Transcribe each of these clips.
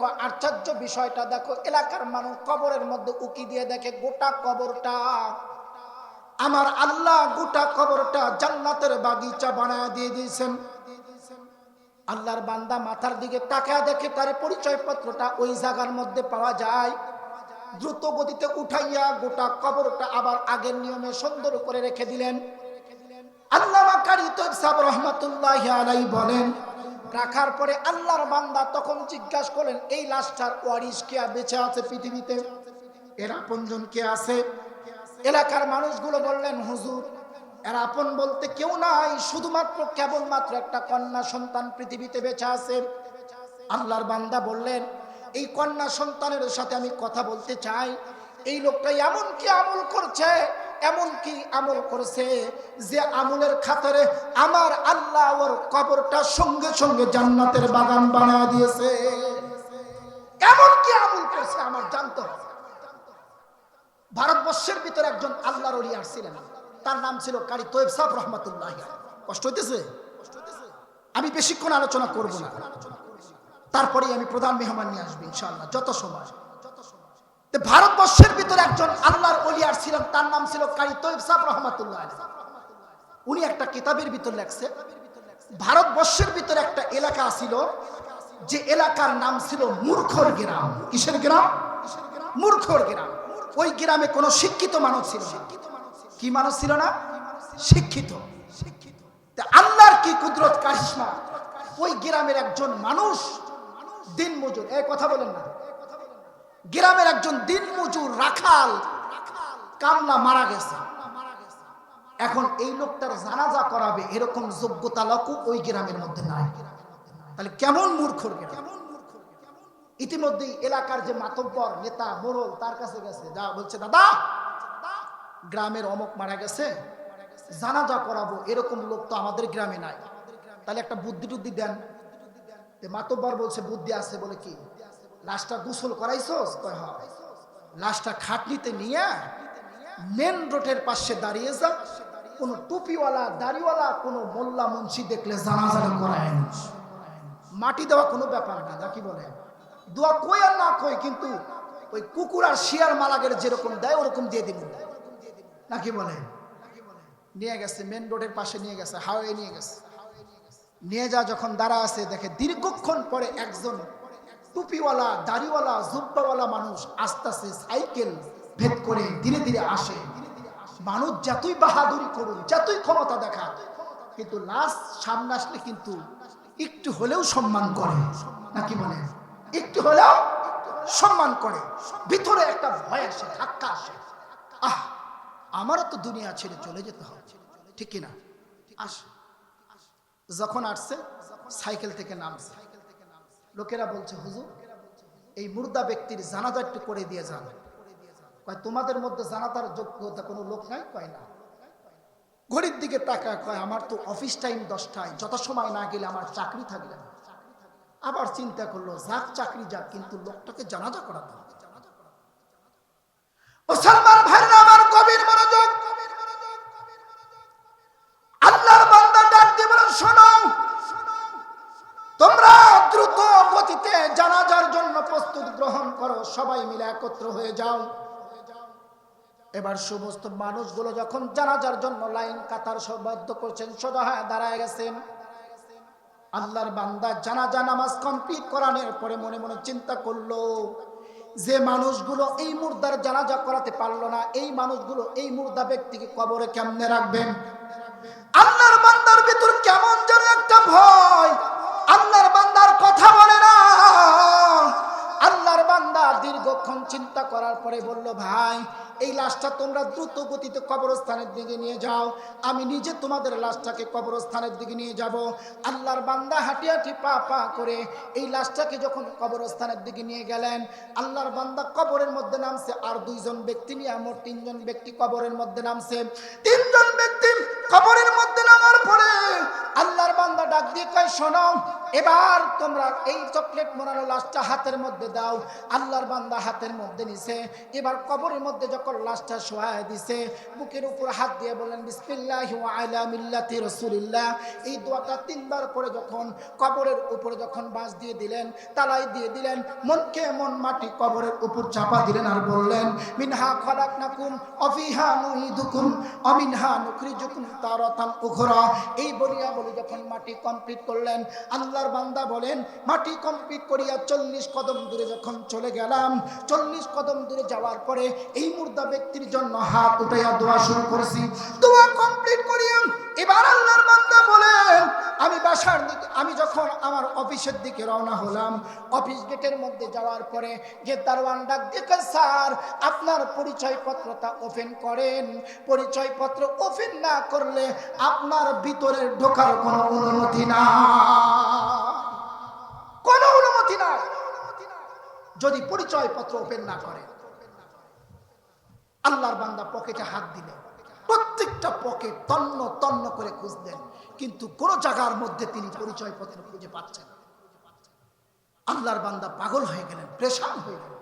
দেখো, আশ্চর্য বিষয়টা দেখো, এলাকার মানুষ কবরের মধ্যে উকি দিয়ে দেখে, গোটা কবরটা। আমার আল্লাহ গোটা কবরটা জান্নাতের বাগিচা বানায় দিয়ে দিয়েছেন। আল্লাহর বান্দা মাথার দিকে তাকায় দেখে, তার পরিচয়পত্রটা ওই জায়গার মধ্যে পাওয়া যায়। দ্রুত গতিতে উঠাইয়া গোটা কবরটা আবার আগের নিয়মে সুন্দর করে রেখে দিলেন। সাহেব রহমতুল্লাহ আলাই বলেন রাখার পরে আল্লাহর বান্দা তখন জিজ্ঞাসা করলেন, এই লাশটার ওয়ারিস কে বেঁচে আছে পৃথিবীতে? এর আপনজন কে আছে? এলাকার মানুষগুলো বললেন, হুজুর, এর আপন বলতে কেউ নাই, শুধুমাত্র কেবলমাত্র একটা কন্যা সন্তান পৃথিবীতে বেঁচে আছে। আল্লাহর বান্দা বললেন, এই কন্যা সন্তানের সাথে আমি কথা বলতে চাই। এই লোকটা এমন কি আমল করছে এমন কি আমল করেছে যে আমলের খাতারে আমার আল্লাহ ওর কবরটা সঙ্গে সঙ্গে জান্নাতের বাগান বানায় দিয়েছে। এমন কি আমল করছে আমার জানতে হবে ভারতবর্ষের ভিতরে একজন আল্লাহর অলি আসছিলেন। তার নাম ছিল কারি তোয়েব সাহ রহমতুল্লাহ। কষ্ট হইতেছে? আমি বেশিক্ষণ আলোচনা করব না। তারপরে আমি প্রধান মেহমান নিয়ে আসব ইনশাআল্লাহ, যত সময়। ভারতবর্ষের ভিতরে একজন আল্লাহর অলি আসছিলেন, তার নাম ছিল কারি তোয়েব সাহ রহমতুল্লাহ উনি একটা কিতাবের ভিতর লেখছে, ভারতবর্ষের ভিতরে একটা এলাকা ছিল, যে এলাকার নাম ছিল মূর্খর গ্রাম। কিসের গ্রাম? মূর্খর গ্রাম। ওই গ্রামে কোনো শিক্ষিত মানুষ ছিল। কি মানুষ ছিল না? শিক্ষিত। আল্লাহর কি কুদরত, কারিশমা? ওই গ্রামের একজন মানুষ দিন মজুর এই কথা বলেন না। গ্রামের একজন দিন মজুর রাখাল কামলা মারা গেছে। এখন এই লোকটার জানাজা করাবে এরকম যোগ্যতা লোকও ওই গ্রামের মধ্যে নাই। তাহলে কেমন মূর্খ গ্রাম? ইতিমধ্যে এলাকার যে মাতব্বর নেতা মোড়ল তার কাছে গেছে। যা বলছে, দাদা, গ্রামের অমক মারা গেছে। জানাজা করাবো এরকম লোক তো আমাদের গ্রামে নাই। তাহলে একটা বুদ্ধি টুদ্ধি দেন। মাতব্বর বলছে, বুদ্ধি আছে বলে কি? লাশটা গোসল করাইছস? লাশটা খাটনিতে নিয়ে মেন রোডের পাশে দাঁড়িয়ে যা। কোনো টুপিওয়ালা, দাড়িওয়ালা, কোনো মোল্লা মুন্সি দেখলে করায় মাটি দেওয়া কোনো ব্যাপার না নাকি বলে। দোয়া কই আর না কই, কিন্তু ওই কুকুর আর শিয়ার মালাগের যেরকম দেয়, ওরকম দিয়ে দিব। নাকি বলে? নিয়ে গেছে মেন রোডের পাশে নিয়ে গেছে হাওয়ে নিয়ে গেছে। নিয়ে যা, যখন দাঁড়া আছে, দেখে দীর্ঘক্ষণ পরে একজন টুপিওয়ালা, দাড়িওয়ালা, জুব্বাওয়ালা মানুষ আস্তে আস্তে সাইকেল ভেদ করে ধীরে ধীরে আসে। মানুষ যতই বাহাদুরি করুন যতই ক্ষমতা দেখা কিন্তু লাস্ট সামনে আসলে কিন্তু একটু হলেও সম্মান করে। নাকি বলে একটু হলেও সম্মান করে। ভিতরে একটা ভয় আসে, ধাক্কা আসে। আহ, আমারও তো দুনিয়া ছেড়ে চলে যেতে হবে। ঠিক কিনা? আসে। যখন আসছে, সাইকেল থেকে নামছে। লোকেরা বলছে, হুজুর, এই মুর্দা ব্যক্তির জানাজা একটু করে দিয়ে যান। তোমাদের মধ্যে জানাতার যোগ্যতা কোনো লোক নাই? কয়, না। ঘড়ির দিকে টাকা কয়, আমার তো অফিস টাইম দশটায়, যত সময় না গেলে আমার চাকরি থাকবে না। আবার চিন্তা করল, যাক চাকরি যাক, কিন্তু লোকটাকে জানাজা করাতে হবে। মুসলমান ভাইরা আমার সবাই মিলে একত্র হয়ে যাও। এবার সমস্ত মানুষগুলো যখন জানাজার জন্য লাইন কাতার সৌবাদ্য করছেন, সোজা হয়ে দাঁড়ায় গেছেন। আল্লাহর বান্দা জানাজা নামাজ কমপ্লিট করানোর পরে মনে মনে চিন্তা করল, যে মানুষগুলো এই মুর্দার জানাজা করাতে পারল না, এই মানুষগুলো এই মুর্দা ব্যক্তিকে কবরে কেমনে রাখবেন? চিন্তা করার পরে বলল, ভাই, এই লাশটা তোমরা দ্রুত গতিতে কবরস্থানের দিকে নিয়ে যাও। আমি নিজে তোমাদের লাশটাকে কবরস্থানের দিকে নিয়ে যাব। আল্লাহর বান্দা হাঁটি হাঁটি পা পা করে এই লাশটাকে যখন কবরস্থানের দিকে নিয়ে গেলেন, আল্লাহর বান্দা কবরের মধ্যে নামছে। আর দুইজন ব্যক্তি নিয়ে আমার তিনজন ব্যক্তি কবরের মধ্যে নামছে। তিনজন ব্যক্তি কবরের মধ্যে নামার পরে বান্দা ডাক দিয়ে কয়, শোনো, এবার তোমরা এই চকলেট মোড়ানো লাশটা হাতের মধ্যে দাও। আল্লাহর বান্দা হাতের মধ্যে নিছে। এবার কবরের মধ্যে যখন লাশটা শোয়া দিছে, বুকের উপর হাত দিয়ে বললেন, বিসমিল্লাহি ওয়া আলা মিল্লাতি রাসূলিল্লাহ। এই দোয়াটা তিনবার পরে যখন কবরের উপরে যখন বাঁশ দিয়ে দিলেন, তালাই দিয়ে দিলেন, মনকে মন মাটি কবরের উপর চাপা দিলেন আর বললেন, মিনহা খলাকনাকুম অফিহা নুইদুকুম অমিনহা নুখরিজুকুম তারাতান উখরা। এই বলিয়া বলি যখন মাটি কমপ্লিট করলেন। আল্লাহর বান্দা বলেন, মাটি কমপ্লিট করিয়া চল্লিশ কদম দূরে যখন চলে গেলাম, চল্লিশ কদম দূরে যাওয়ার পরে এই মুর্দা ব্যক্তির জন্য হাত উঠাইয়া দোয়া শুরু করেছি। দোয়া কমপ্লিট করিয়া এবার আল্লাহর বান্দা বলেন, আমি বাসার দিকে, আমি যখন আমার অফিসের দিকে রওনা হলাম, অফিস গেটের মধ্যে যাওয়ার পরে যে দারোয়ান ডাক দিকে স্যার, আপনার পরিচয়পত্রটা ওপেন করেন। পরিচয়পত্র ওপেন না করলে আপনার ভিতরে ঢোকার কোনো অনুমতি না। কোনো অনুমতি নাই যদি পরিচয়পত্র ওপেন না করে, আল্লাহর বান্দা পকেটে হাত দিলে প্রত্যেকটা পকেট তন্ন তন্ন করে খুঁজলেন, কিন্তু কোন জায়গার মধ্যে তিনি পরিচয় পরিচয়পত্র খুঁজে পাচ্ছেন। আল্লাহর বান্দা পাগল হয়ে গেলেন, প্রেশান হয়ে গেলেন।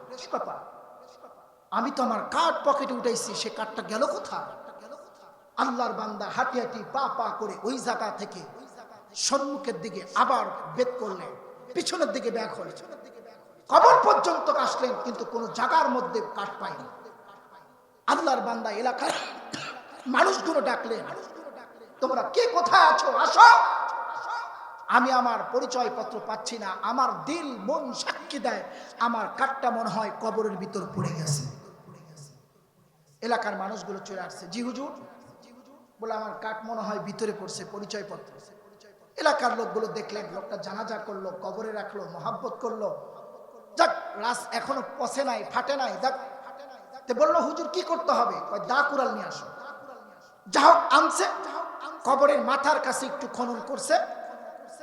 আমি তো আমার কার্ড পকেটে উঠাইছি, সে কার্ডটা গেল কোথায়? আল্লাহর বান্দা হাঁটি হাঁটি পা পা করে ওই জায়গা থেকে সম্মুখের দিকে আবার বেদ করলেন, পিছনের দিকে ব্যাগ হলেন কবর পর্যন্ত আসলেন, কিন্তু কোনো জায়গার মধ্যে কাঠ পায়নি। আল্লাহর বান্দা এলাকার মানুষগুলো ডাকলেন তোমরা কে কোথায় আছো? আসো। আমি আমার পরিচয় পত্র পাচ্ছি না। আমার দিল মন সাক্ষী দেয়। আমার কাঠটা মনে হয় কবরের ভিতর পড়ে গেছে। এলাকার মানুষগুলো চলে আসছে। জি হুজুর। বলে, আমার কাঠ মনে হয় ভিতরে পড়ছে পরিচয়পত্র। এলাকার লোকগুলো দেখলেন, লোকটা জানাজা করল, কবরে রাখল, মহাব্বত করল। যাক, রাস এখনও পচে নাই, ফাটে নাই যাক বলল, হুজুর, কি করতে হবে? দা কুড়াল নিয়ে আসো। যা হোক আনছে, কবরের মাথার কাছে একটু খনন করছে,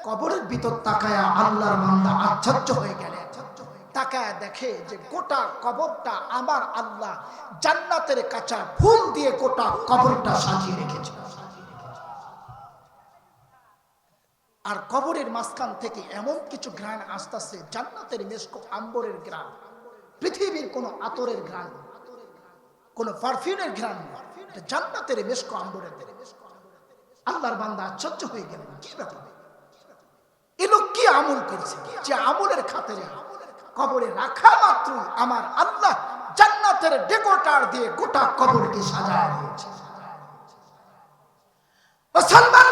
কবরের ভিতর তাকায়া আল্লাহর আশ্চর্য হয়ে গেলে তাকায়া দেখে যে গোটা কবরটা আমার আল্লাহ জান্নাতের কাঁচা ফুল দিয়ে গোটা কবরটা সাজিয়ে রেখেছে আর কবরের মাঝখান থেকে এমন কিছু ঘ্রাণ আসতেছে, জান্নাতের মেসকো আম্বরের গ্রাম পৃথিবীর কোনো আতরের ঘ্রাণ, কোনো পারফিউমের ঘ্রাণ না। এটা জান্নাতের মেশক আম্বরের আল্লাহর বান্দা আশ্চর্য হয়ে কি ব্যাপার? এ লোক কি আমল করেছে? যে আমলের খাতেরে কবরে রাখা মাত্র আমার আল্লাহ জান্নাতের ডেকোটার দিয়ে গোটা কবরকে সাজায় হয়েছে মুসলমান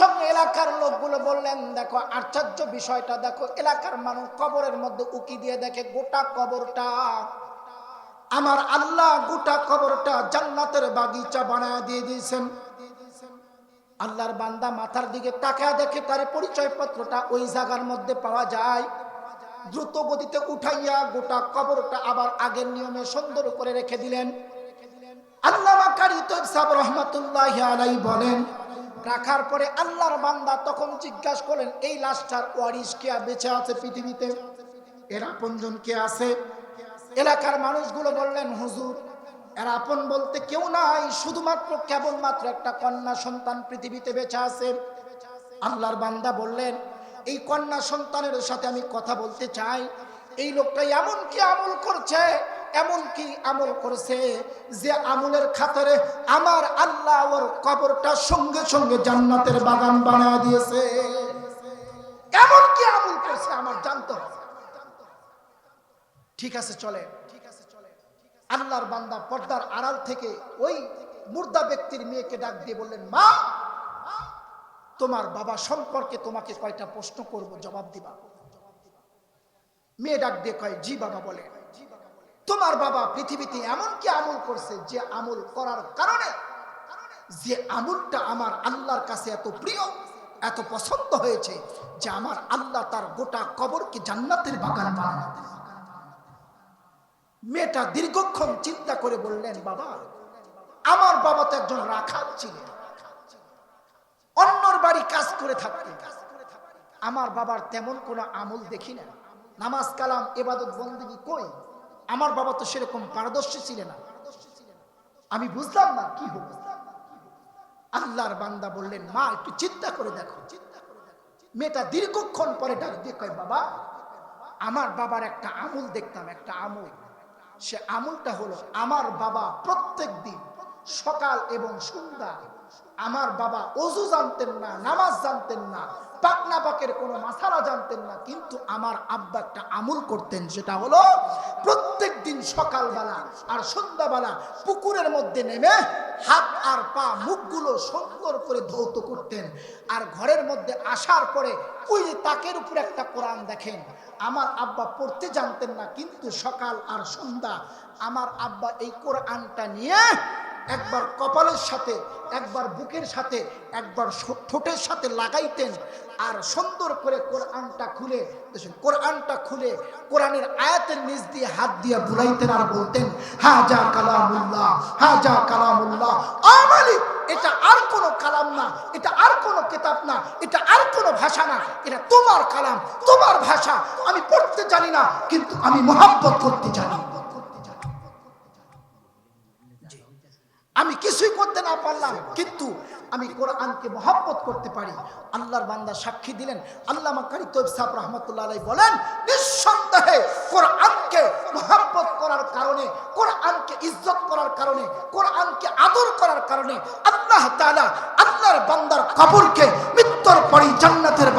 সঙ্গে এলাকার লোকগুলো বললেন, দেখো, আশ্চর্য বিষয়টা, দেখো, এলাকার মানুষ কবরের মধ্যে উকি দিয়ে দেখে গোটা কবরটা। আমার আল্লাহ গোটা কবরটা জান্নাতের বাগিচা বানায় দিয়ে দিয়েছেন। আল্লাহর বান্দা মাথার দিকে তাকায় দেখে তার পরিচয়পত্রটা ওই জায়গার মধ্যে পাওয়া যায়। দ্রুত গতিতে উঠাইয়া গোটা কবরটা আবার আগের নিয়মে সুন্দর করে রেখে দিলেন। সাহেব রহমতুল্লাহ আলাই বলেন রাখার পরে আল্লাহর বান্দা তখন জিজ্ঞাসা করলেন, এই লাশটার ওয়ারিস কে বেঁচে আছে পৃথিবীতে? এর আপনজন কে আছে? এলাকার মানুষগুলো বললেন, হুজুর, এর আপন বলতে কেউ নাই, শুধুমাত্র কেবলমাত্র একটা কন্যা সন্তান পৃথিবীতে বেঁচে আছে। আল্লাহর বান্দা বললেন, এই কন্যা সন্তানের সাথে আমি কথা বলতে চাই। এই লোকটা এমন কি আমল করছে? এমন কি আমল করেছে যে আমলের খাতারে আমার আল্লাহ ওর কবরটা সঙ্গে সঙ্গে জান্নাতের বাগান বানায় দিয়েছে। এমন কি আমল করছে, আমার জানতে ঠিক আছে চলে ঠিক আছে চলে আল্লাহর বান্দা পর্দার আড়াল থেকে ওই মুর্দা ব্যক্তির মেয়েকে ডাক দিয়ে বললেন, মা, তোমার বাবা সম্পর্কে তোমাকে কয়টা প্রশ্ন করব? জবাব দিবা। মেয়ে ডাক দিয়ে কয়, জি বাবা বলে তোমার বাবা পৃথিবীতে এমন কি আমল করছে যে আমল করার কারণে যে আমলটা আমার আল্লাহর কাছে এত প্রিয়, এত পছন্দ হয়েছে যে আমার আল্লাহ তার গোটা কবরকে জান্নাতের বাগান বানানো মেয়েটা দীর্ঘক্ষণ চিন্তা করে বললেন, বাবা, আমার বাবা তো একজন রাখাল ছিলেন। অন্যর বাড়ি কাজ করে থাকতেন। আমার বাবার তেমন কোনো আমল দেখি না নামাজ কালাম, এবাদত বন্দিগি কই? আমার বাবা তো সেরকম পারদর্শী ছিলেন না। আমি বুঝলাম না কি হবে আল্লাহর বান্দা বললেন, মা, একটু চিন্তা করে দেখো। মেয়েটা দীর্ঘক্ষণ পরে ডাক দিয়ে কয়, বাবা, আমার বাবার একটা আমুল দেখতাম, একটা আমুল। সে আমুলটা হলো আমার বাবা প্রত্যেক দিন সকাল এবং সন্ধ্যা আমার বাবা অজু জানতেন না, নামাজ জানতেন না, পাকনা পাকের কোনো মাসালা জানতেন না, কিন্তু আমার আব্বা একটা আমুল করতেন সেটা হলো প্রত্যেক দিন সকালবেলা আর সন্ধ্যাবেলা পুকুরের মধ্যে নেমে হাত আর পা মুখগুলো সুন্দর করে ধৌত করতেন। আর ঘরের মধ্যে আসার পরে ওই যে তাকের উপর একটা কোরআন দেখেন, আমার আব্বা পড়তে জানতেন না, কিন্তু সকাল আর সন্ধ্যা আমার আব্বা এই কোরআনটা নিয়ে একবার কপালের সাথে, একবার বুকের সাথে, একবার ঠোঁটের সাথে লাগাইতেন আর সুন্দর করে কোরআনটা খুলে কোরআনটা খুলে কোরআনের আয়াতের নিচ দিয়ে হাত দিয়ে বুলাইতেন আর বলতেন, হাজা কালামুল্লাহ হাজা কালামুল্লাহ। আমালি এটা আর কোনো কালাম না, এটা আর কোনো কিতাব না, এটা আর কোনো ভাষা না, এটা তোমার কালাম, তোমার ভাষা। আমি পড়তে জানি না, কিন্তু আমি মোহাব্বত করতে জানি। আমি কিছুই করতে না পারলাম, কিন্তু আমি কোরআনকে মহাব্বত করতে পারি। আল্লাহর বান্দা সাক্ষী দিলেন। আল্লাহ মাকারি তৈব সাহ রহমতুল্লাহ আলাই বলেন, নিঃসন্দেহে কোরআনকে মহাব্বত করার কারণে, কোরআনকে ইজ্জত করার কারণে, কোরআনকে আদর করার কারণে আল্লাহ তাআলা আল্লাহর বান্দার কবরকে মৃত্যুর পরই জান্নাতের